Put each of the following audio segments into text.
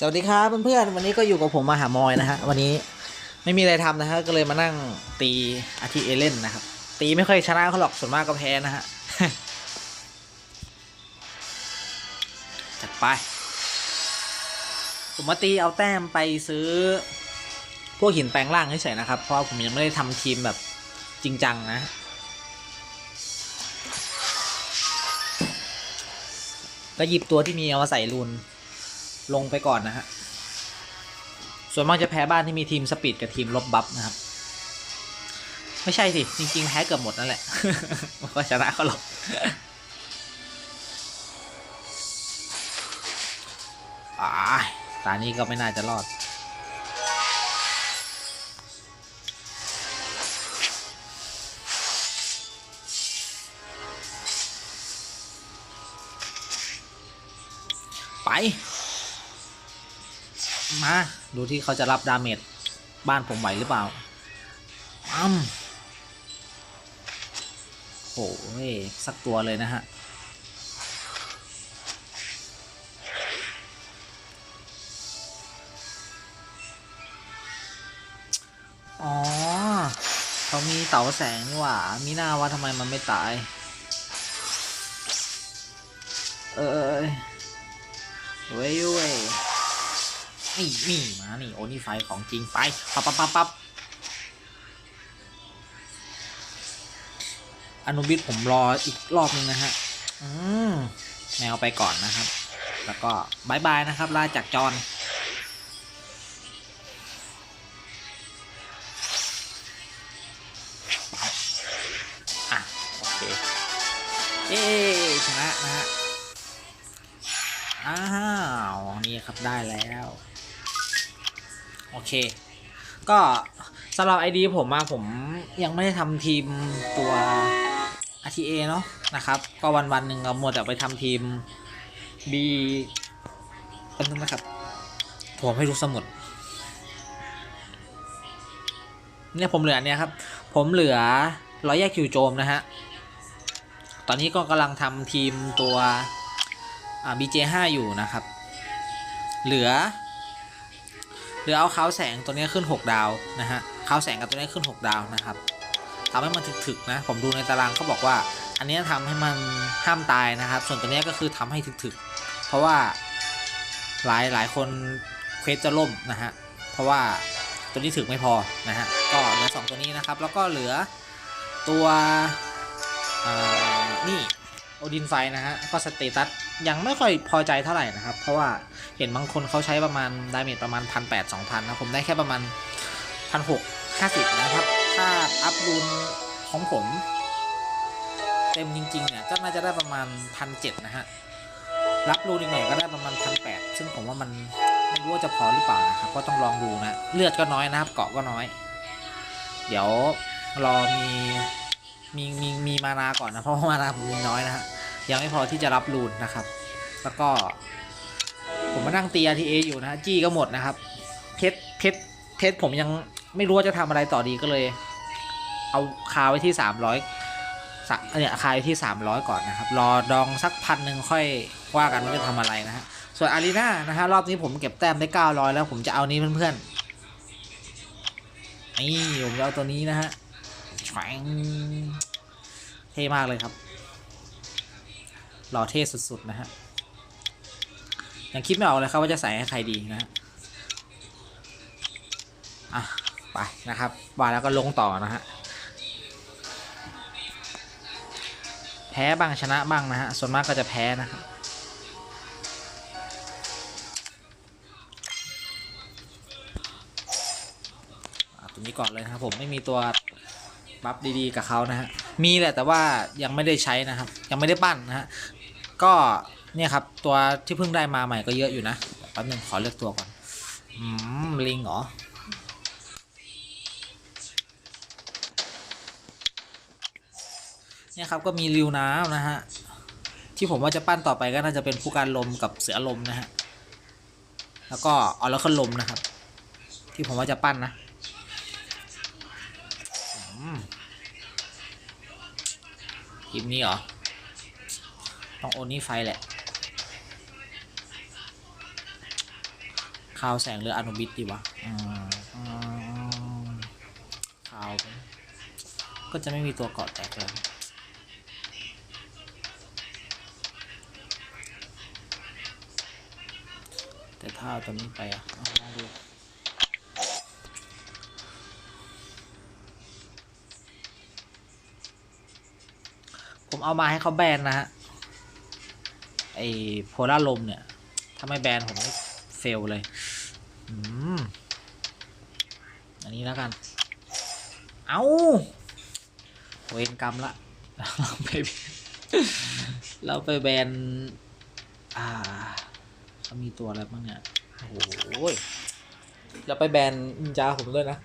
สวัสดีครับเพื่อนๆวันนี้ก็อยู่กับผมมาหามอยนะฮะวันนี้ไม่มีอะไรทำนะฮะก็เลยมานั่งตีอาทิเอเล่นนะครับ ตีไม่ค่อยชนะเขาหรอกส่วนมากก็แพ้นะฮะจัดไป ผมมาตีเอาแต้มไปซื้อ พวกหินแปลงร่างเฉยๆนะครับ เพราะผมยังไม่ได้ทำทีมแบบจริงจังนะก็หยิบตัวที่มีเอามาใส่รูน ลงไปก่อนนะฮะ ส่วนมากจะแพ้บ้านที่มีทีมสปีดกับทีมลบบัฟนะครับ ไม่ใช่สิ จริง ๆ แพ้เกือบหมดนั่นแหละก็ชนะเขาหรอกอ่าตานี้ก็ไม่น่าจะรอดไป มาดูที่เขาจะรับดาเมจบ้านผมไหวหรือเปล่าอ้ำโอ้ยสักตัวเลยนะฮะ อ๋อ เขามีเต๋าแสงนี่หว่า มีหน้าว่าทำไมมันไม่ตาย เออเออเออเว้ยเว้ย นี่นี่มานี่โอนี่ไฟของจริงไปปั๊บปั๊บปับปับอนุบิดผมรออีกรอบนึงนะฮะอืมแมวไปก่อนนะครับ แล้วก็บายบายนะครับลาจากจอน เค ก็สำหรับไอดีผมมาผมยังไม่ได้ทำทีมตัว RTA เนาะนะครับ ก็วันวันหนึ่งเราหมดแต่ไปทำทีม B อันนึงนะครับ ผมให้ดูสมุด เนี่ยผมเหลือเนี่ยครับ ผมเหลือร้อยแยกคิวโจมนะฮะ ตอนนี้ก็กำลังทำทีมตัว BJ5 อยู่นะครับ เหลือ หรือเอาเขาแสงตัวนี้ขึ้น 6 ดาวนะฮะเขาแสงกับตัวนี้ขึ้น 6 ดาวนะครับทำให้มันถึกๆนะ ผมดูในตารางเขาบอกว่า อันนี้ทำให้มันห้ามตายนะครับ ส่วนตัวนี้ก็คือทำให้ถึกๆ เพราะว่าหลายหลายคนเควสจะล่มนะฮะ เพราะว่าตัวนี้ถึกไม่พอนะฮะ ก็เหลือ2ตัวนี้นะครับ แล้วก็เหลือตัวนี่โอดินไฟนะฮะ ก็สเตตัส ยังไม่ค่อยพอใจเท่าไหร่นะครับ เพราะว่าเห็นบางคนเขาใช้ประมาณดาเมจประมาณพันแปดสองพันนะผมได้แค่ประมาณพันหกห้าสิบนะครับ ถ้าอัพรูนของผม เต็มจริงๆเนี่ยก็น่าจะได้ประมาณพันเจ็ดนะฮะรับรูนอีกหน่อยก็ได้ประมาณพันแปดซึ่งผมว่ามันไม่รู้ว่าจะพอหรือเปล่านะครับก็ต้องลองดูนะเลือดก็น้อยนะครับเกาะก็น้อย เดี๋ยวรอมีมีมีมีมานาก่อนนะเพราะว่ามานาผมมีน้อยนะฮะ ยังไม่พอที่จะรับรูนนะครับ แล้วก็ ผมมานั่งตี RTA อยู่นะจี้ก็หมดนะครับ เพชรเพชรเพชรผมยังไม่รู้ว่าจะทำอะไรต่อดีก็เลย เอาคาไว้ที่ 300เนี่ยคาไว้ที่ 300 ก่อนนะครับ รอดองสักพันหนึ่งค่อยว่ากันว่าจะทำอะไรนะฮะส่วนอารีนานะฮะรอบนี้ผมเก็บแต้มได้ 900 แล้วผมจะเอานี้เพื่อนๆนี่ผมจะเอาตัวนี้นะฮะแฉวงเท่มากเลยครับ หล่อเท่สุดๆนะฮะยังคิดไม่ออกเลยครับว่าจะใส่ให้ใครดีนะฮะอะไปนะครับว่าแล้วก็ลงต่อนะฮะแพ้บ้างชนะบ้างนะฮะส่วนมากก็จะแพ้นะครับอะตัวนี้ก่อนเลยนะครับผมไม่มีตัวบัฟดีๆกับเขานะฮะมีแหละแต่ว่ายังไม่ได้ใช้นะครับ ยังไม่ได้ปั้นนะฮะ ก็เนี่ยครับ ตัวที่เพิ่งได้มาใหม่ก็เยอะอยู่นะแป๊บนึงขอเลือกตัวก่อน อืม ลิงเหรอ เนี่ยครับก็มีริวน้ำนะฮะ ที่ผมว่าจะปั้นต่อไปก็น่าจะเป็นผู้การลมกับเสือลมนะฮะ แล้วก็ออแล้วก็ลมนะครับ ที่ผมว่าจะปั้นนะอืมคลิปนี้เหรอ ต้องโอนี่ไฟแหละข่าวแสงหรืออนุบิตดีวะข่าว ก็จะไม่มีตัวเกาะแตกแล้วแต่ถ้าเอาตัวนี้ไปอะลองดูผมเอามาให้เขาแบนนะฮะ ไอโพล่าลมเนี่ยถ้าไม่แบนผมเฟลเลยอืมอันนี้แล้วกัน เอาเวรกรรมละ เราไป เราไปแบน อ่าเขามีตัวอะไรบ้างเนี่ย โอ้โหเราไปแบนนินจาผมด้วยนะ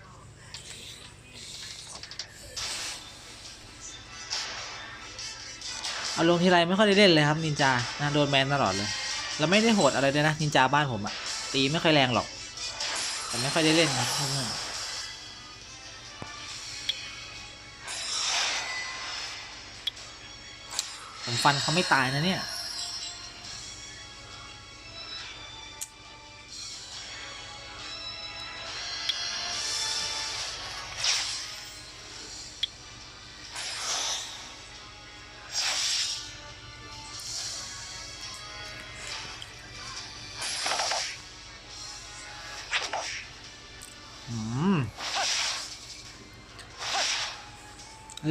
เอาลงทีไรไม่ค่อยได้เล่นเลยครับนินจานะโดนแมนตลอดเลย แล้วไม่ได้โหดอะไรเลยนะนินจาบ้านผมอะตีไม่ค่อยแรงหรอก แต่ไม่ค่อยได้เล่นครับเพื่อนผมฟันเขาไม่ตายนะเนี่ย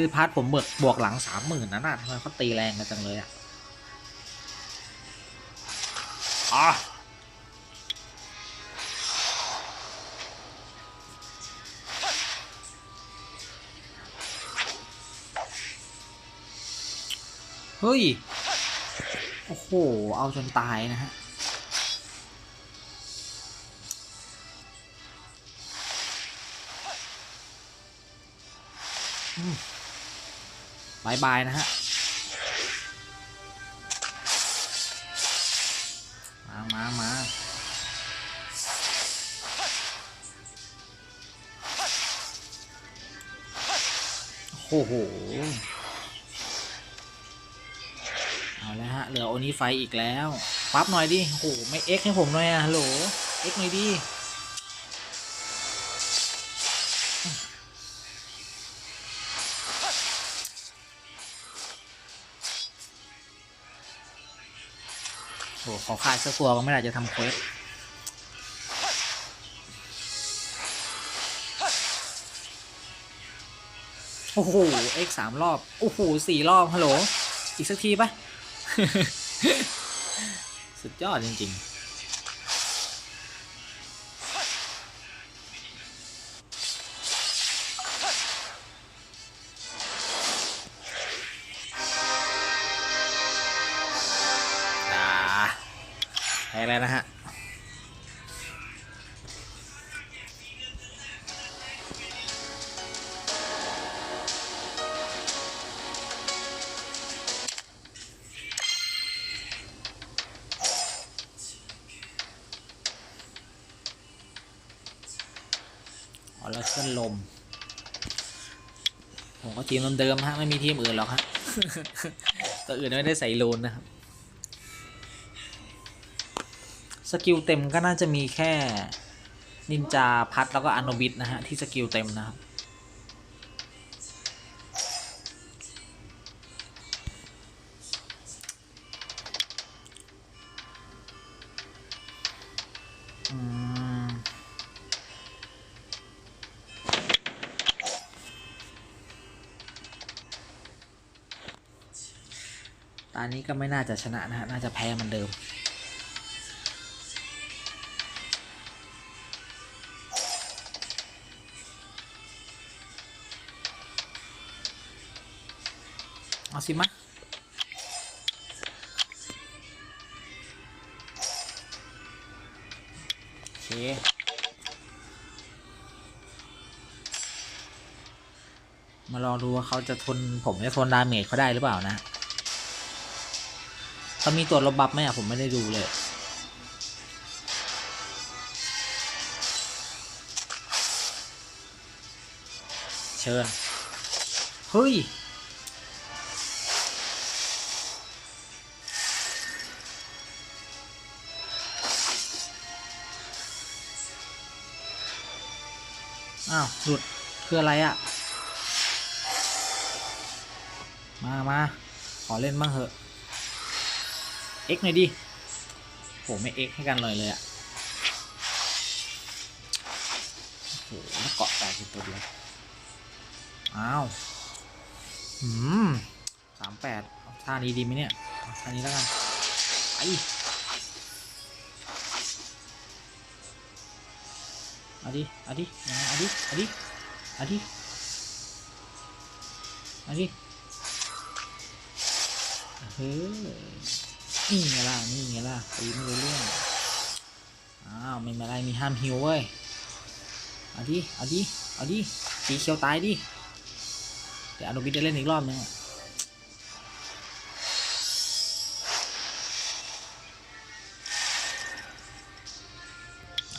เฮ้ยพาร์ทผมเบิกบวกหลังสามหมื่นนะน่ะทำไมเขาตีแรงกันจังเลยอะอะเฮ้ย โอ้โห เอาจนตายนะฮะ บายบายนะฮะมามามาโอ้โห เอาแล้วฮะ เหลือโอนี้ไฟอีกแล้ว ปั๊บหน่อยดิ โอ้โห ไม่เอ็กให้ผมหน่อยอะฮัลโหล เอ็กหน่อยดิ ขอขาดสักตัวก็ไม่ได้จะทำเควสโอ้โหเอ็กสามรอบ โอ้โหสี่รอบฮัลโหล อีกสักทีปะสุดยอดจริง ๆ อ๋อแล้วเส้นลม ผมก็ทีมเดิมๆฮะ ไม่มีทีมอื่นหรอกฮะ ตัวอื่นไม่ได้ใส่ลูนนะครับ สกิลเต็มก็น่าจะมีแค่นินจาพัดแล้วก็อนุบิตนะฮะ ที่สกิลเต็มนะครับ อนนี้ก็ไม่น่าจะชนะนะฮะ น่าจะแพ้เหมันเดิม เอาสิมะโอเคมาลองดูว่าเขาจะทนผมจะทนดาเมจเขาได้หรือเปล่านะ เขามีตัวลบบัฟไหมอะผมไม่ได้ดูเลย เชิญ เฮ้ยอ้าวหลุดคืออะไรอะ่ะ มามาขอเล่นบ้างเหอะ เอ็กหน่อยดิโหไม่เอ็กให้กันเลยเลยอะ่ะโอ้โหเกาะแตกตัวเดียว อ้าว อืมสามแปดท่านี้ดีไหมเนี่ยท่านี้แล้วกันไปอาดิอาดิยังไงเอาดิอาดิอาดิอาดิเฮ้ย นี่ไงล่ะ นี่ไงล่ะตีไม่รู้เรื่อง อ้าวไม่เป็นไรมีห้ามหิวเว้ย เอาดิ เอาดิ เอาดิตีเขียวตายดิ เดี๋ยวอนุบิดจะเล่นอีกรอบนึงอะ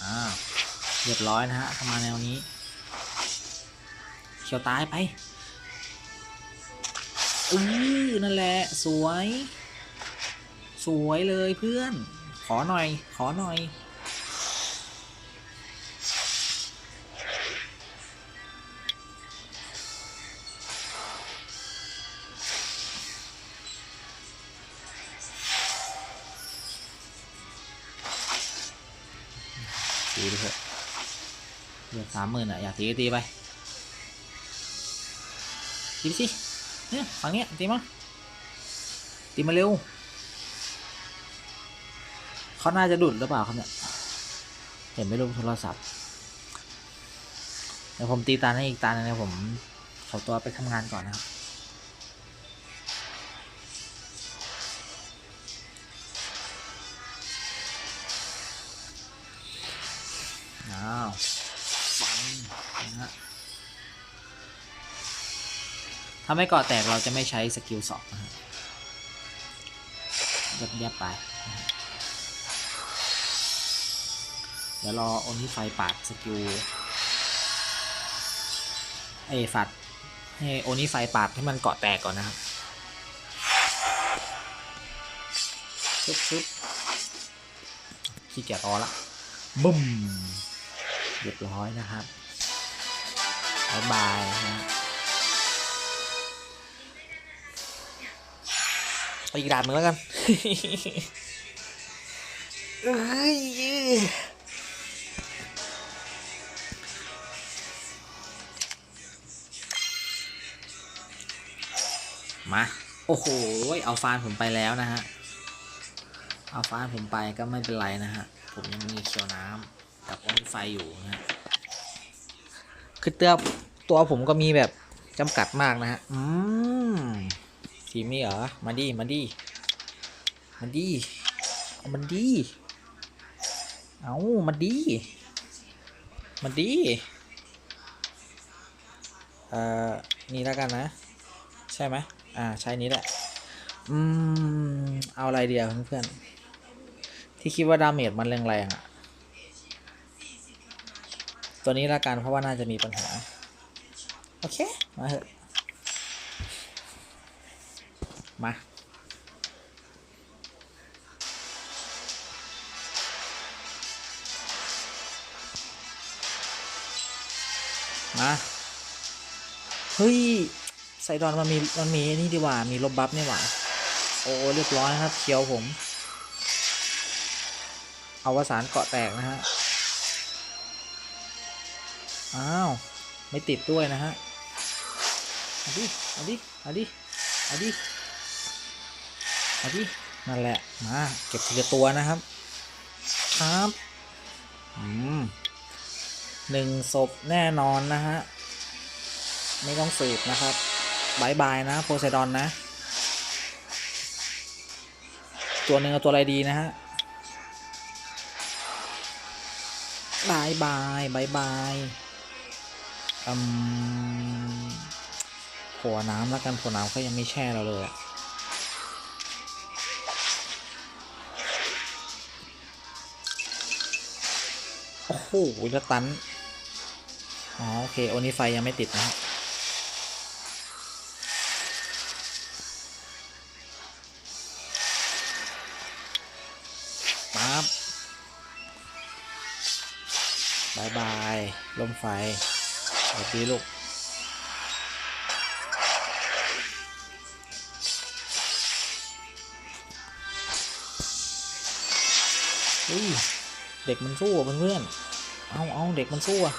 อ้าวเรียบร้อยนะฮะเข้ามาแนวนี้ เขียวตายไปอือนั่นแหละ สวย สวยเลยเพื่อน ขอหน่อย ขอหน่อย ตีไปเถอะเหลือสามหมื่นอะ อยากตีก็ตีไป ตีไปสิ เนี่ย ฝั่งเนี้ยตีมาตีมาเร็ว เขาน่าจะดุดหรือเปล่าครับเนี่ย เห็นไม่รู้โทรศัพท์เดี๋ยวผมตีตาให้อีกตาหนึ่งนะผมขอตัวไปทำงานก่อนนะครับอ้าวฟันนะฮะถ้าไม่ก่อแตกเราจะไม่ใช้สกิลสองนะฮะยับยับไป เดี๋ยวรอโอนิไฟปาดสกิลไอ้ฝัดให้โอนิไฟปาดให้มันเกาะแตกก่อนนะครับชึบชึบขี้เกียจรอละบึ้มเรียบร้อยนะครับบายบายนะอีกด่านหนึ่งแล้วกันเอ้ย อ้โห เอาฟานผมไปแล้วนะฮะ เอาฟานผมไปก็ไม่เป็นไรนะฮะ ผมยังมีเขียวน้ำกับออนไฟอยู่นะฮะ คือเตัวตัวผมก็มีแบบจำกัดมากนะฮะ อืมทีมนี้เหรอ มาดีมาดีมาดีเอามันดี เอามันดี มันดี เอ่อ นี่แล้วกันนะ ใช่ไหม อ่าใช้นี้แหละ อืม เอาอะไรเดียวเพื่อนๆ ที่คิดว่าดาเมจมันแรงๆอะ ตัวนี้ละกันเพราะว่าน่าจะมีปัญหา โอเค มาเถอะ มามาเฮ้ย ไซดอนมันมีมันมีนี่ดีกว่ามีลบบัฟนี่หว่าโอ้เรียบร้อยครับเคียวผมเอาวสานเกาะแตกนะฮะอ้าวไม่ติดด้วยนะฮะเอาดิเอาดิเอาดิเอาดิเอาดินั่นแหละมาเก็บทีละตัวนะครับครับอืมหนึ่งศพแน่นอนนะฮะไม่ต้องสืบนะครับ บายบายนะโพไซดอนนะ ตัวหนึ่งเอาตัวอะไรดีนะฮะบายบายบายบายอืมผัวน้ำแล้วกันผัวน้ำเขายังไม่แช่เราเลยอะโอ้โหแล้วตัน อ๋อ โอเค โอนี้ไฟยังไม่ติดนะ ปั๊บบายบายลมไฟสวัสดีลูกอุ้ยเด็กมันสู้อะเพื่อนๆเอาเอาเด็กมันสู้อะ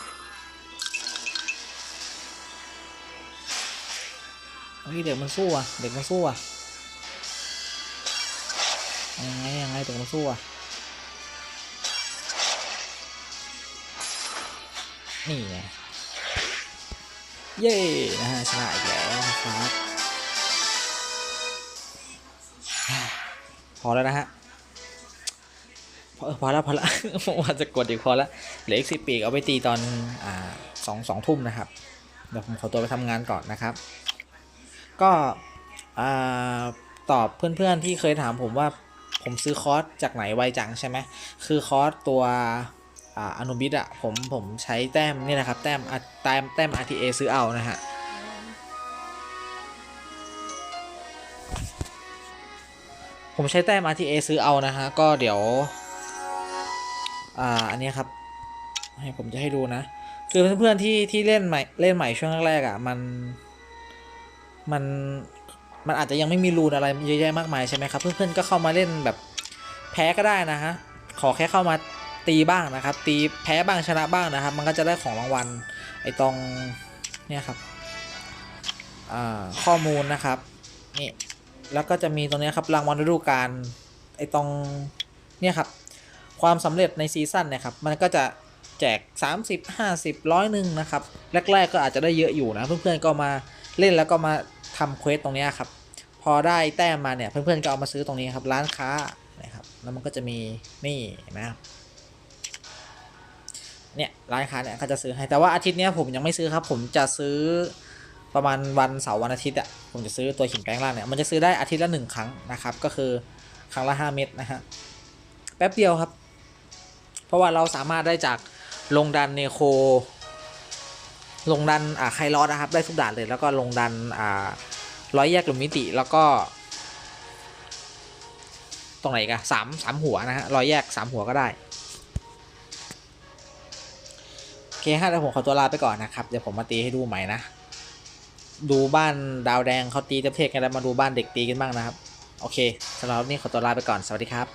เฮ้ยเด็กมันสู้อะเด็กมันสู้อะยังไงยังไงเด็กมันสู้อะ นี่ไง เย้ นะฮะชนะอีกแล้วนะครับ พอแล้วนะฮะ พอพอแล้วพอแล้วผมว่าจะกดอีกพอแล้วเหลืออีกสิบปีกเอาไปตีตอนอ่าสองสองทุ่มนะครับ เดี๋ยวผมขอตัวไปทำงานก่อนนะครับ ก็อ่าตอบเพื่อนๆที่เคยถามผมว่าผมซื้อคอร์สจากไหนไวจังใช่ไหม คือคอร์สตัว อ่าอนุบิดอะผมผมใช้แต้มนี่นะครับ แต้มอะแต้มแต้ม RTA ซื้อเอานะฮะผมใช้แต้ม RTA ซื้อเอานะฮะ ก็เดี๋ยว อ่า อันนี้ครับ ให้ผมจะให้ดูนะ คือเพื่อนๆที่ที่เล่นใหม่เล่นใหม่ช่วงแรกๆอะ มัน มัน มันอาจจะยังไม่มีรูนอะไรเยอะแยะมากมายใช่ไหมครับ เพื่อนๆก็เข้ามาเล่นแบบแพ้ก็ได้นะฮะ ขอแค่เข้ามา ตีบ้างนะครับ ตีแพ้บ้างชนะบ้างนะครับ มันก็จะได้ของรางวัลไอ้ตรงเนี่ยครับข้อมูลนะครับนี่แล้วก็จะมีตรงนี้ครับรางวัลฤดูกาลไอ้ตรงเนี่ยครับความสำเร็จในซีซั่นเนะครับมันก็จะแจก 30 50ร้อยหนึ่งนะครับแรกๆก็อาจจะได้เยอะอยู่นะเพื่อนๆก็มาเล่นแล้วก็มาทำเควสตรงนี้ครับพอได้แต้มมาเนี่ยเพื่อนๆก็เอามาซื้อตรงนี้ครับร้านค้านะครับแล้วมันก็จะมีนี่นะครับ เนี่ยร้านค้าเนี่ยเขาจะซื้อให้แต่ว่าอาทิตย์นี้ผมยังไม่ซื้อครับ ผมจะซื้อประมาณวันเสาร์วันอาทิตย์อะผมจะซื้อตัวหินแปลงร่างเนี่ยมันจะซื้อได้อาทิตย์ละหนึ่งครั้งนะครับก็คือครั้งละ 5 เม็ดนะฮะแป๊บเดียวครับ เพราะว่าเราสามารถได้จากลงดันเนโคลงดันอ่าไคลอสนะครับได้ทุกด่านเลย แล้วก็ลงดันอ่าร้อยแยกหลุมมิติแล้วก็ตรงไหนกันสามสามหัวนะฮะร้อยแยกสามหัวก็ได้ เคฮะเดี๋ยวผมขอตัวลาไปก่อนนะครับ เดี๋ยวผมมาตีให้ดูใหม่นะ ดูบ้านดาวแดงเขาตีเต็มเทกกันแล้วมาดูบ้านเด็กตีกันบ้างนะครับ โอเคสำหรับนนี้ขอตัวลาไปก่อน สวัสดีครับ